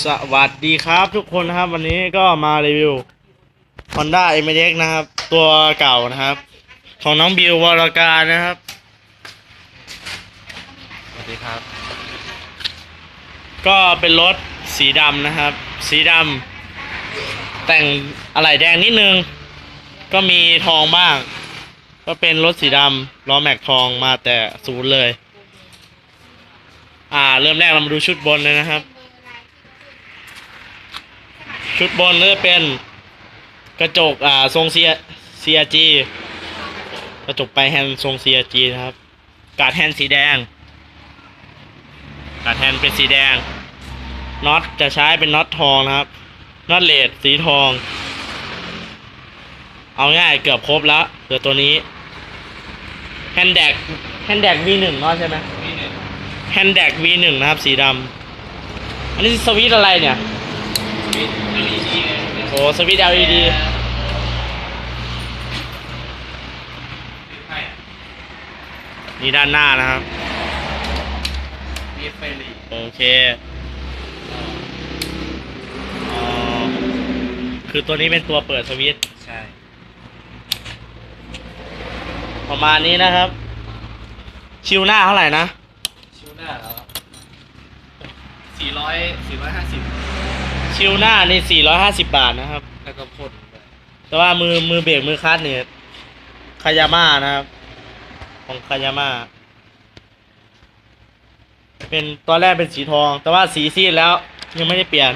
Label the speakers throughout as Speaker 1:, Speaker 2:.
Speaker 1: สวัสดีครับทุกคนนะครับ วันนี้ก็มารีวิว Honda m x นะครับ ตัวเก่านะครับ ของน้องบิววรการนะครับ
Speaker 2: สวัสดีครับ
Speaker 1: ก็เป็นรถสีดำนะครับ สีดำแต่งอะไหล่แดงนิดนึง ก็มีทองบ้าง ก็เป็นรถสีดำล้อแม็กทองมาแต่ศูนย์เลย อ่า เริ่มแรกเรามาดูชุดบนเลยนะครับ ชุดบนก็จะเป็นกระจกอ่าทรงเซีย CRG กระจกไปแฮนด์ทรง CRG นะครับ การ์ดแฮนด์สีแดง การ์ดแฮนด์เป็นสีแดงน็อตจะใช้เป็นน็อตทองนะครับน็อตเลดสีทอง เอาง่ายเกือบครบแล้วเหลือตัวนี้แฮนด์แดกแฮนด์แดก V1 เนาะใช่ไหมแฮนด์แดก V1 นะครับ สีดำอันนี้สวิตอะไรเนี่ย โอ้สวิตช์ LED นี่ด้านหน้านะครับ
Speaker 2: มีเฟรี
Speaker 1: โอเคอ๋อคือตัวนี้เป็นตัวเปิดสวิตช์
Speaker 2: ใช่
Speaker 1: ประมาณนี้นะครับ ชิวหน้าเท่าไหร่นะ
Speaker 2: ชิวหน้าแล้วสี่ร้อยสี่ร้อยห้าสิบ
Speaker 1: ชิวหน้านี่ 450 บาทนะครับ
Speaker 2: แล้วก็พ่นไป
Speaker 1: แต่ว่ามือมือเบรกมือคลัตช์เนี่ยคายาม่านะครับ ของคายาม่าเป็นตอนแรกเป็นสีทอง แต่ว่าสีซีดแล้วยังไม่ได้เปลี่ยน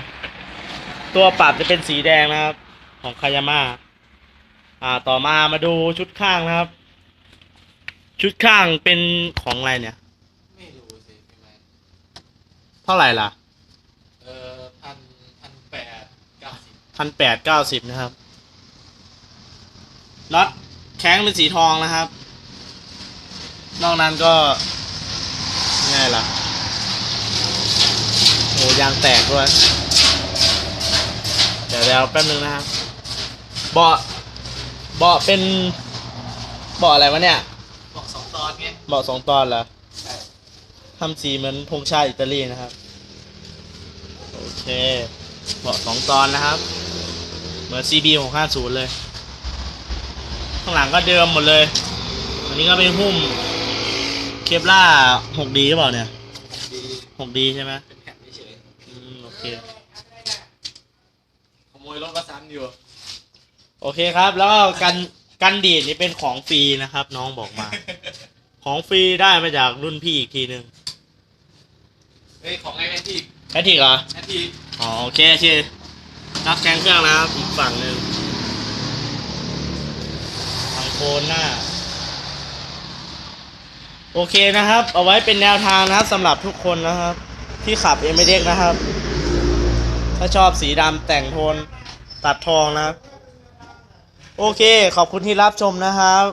Speaker 1: ตัวปรับจะเป็นสีแดงนะครับ ของคายาม่าอ่าต่อมามาดูชุดข้างนะครับ ชุดข้างเป็นของอะไรเนี่ย
Speaker 2: ไม่รู้สิพี่ไม้
Speaker 1: เท่าไหร่ล่ะ
Speaker 2: เออพันพันแปดเก้าสิบ
Speaker 1: พันแปดเก้าสิบนะครับน็อตแข้งเป็นสีทองนะครับ นอกนั้นก็ไงล่ะโอ้ยางแตกด้วย เดี๋ยวเดี๋ยวแป๊บนึงนะครับ เบาะ เบาะเป็น เบาะอะไรวะเนี่ย
Speaker 2: บอกสองตอนไง
Speaker 1: เบาะสองตอนเหรอ
Speaker 2: ใช่
Speaker 1: ทำสีเหมือนธงชาติอิตาลีนะครับ โอเค เบาะสองตอนนะครับ เหมือน CB 6 5 0 เลย ข้างหลังก็เดิมหมดเลย อันนี้ก็เป็นหุ้มเคปล่า 6D หรือเปล่าเนี่ย
Speaker 2: ดี
Speaker 1: 6D ใช่ไหม
Speaker 2: เป็นแผ่นเฉย
Speaker 1: อืมโอเค
Speaker 2: ขโมยรถก็ซ้ำอยู่
Speaker 1: โอเคครับ แล้วก็กันกันดีดนี่เป็นของฟรีนะครับ น้องบอกมา ของฟรีได้มาจากรุ่นพี่อีกทีหนึ่ง
Speaker 2: เฮ้ย ของไอ้แอนที
Speaker 1: แค่ทีเหรอ
Speaker 2: แอนที
Speaker 1: อ๋อ โอเคชื่อ นักแข่งเครื่องนะครับ อีกฝั่งหนึ่งทางโคนหน้า โอเคนะครับ เอาไว้เป็นแนวทางนะครับสำหรับทุกคนนะครับ ที่ขับ m อ x นะครับ ถ้าชอบสีดำแต่งโทนตัดทองนะครับ โอเค ขอบคุณที่รับชมนะครับ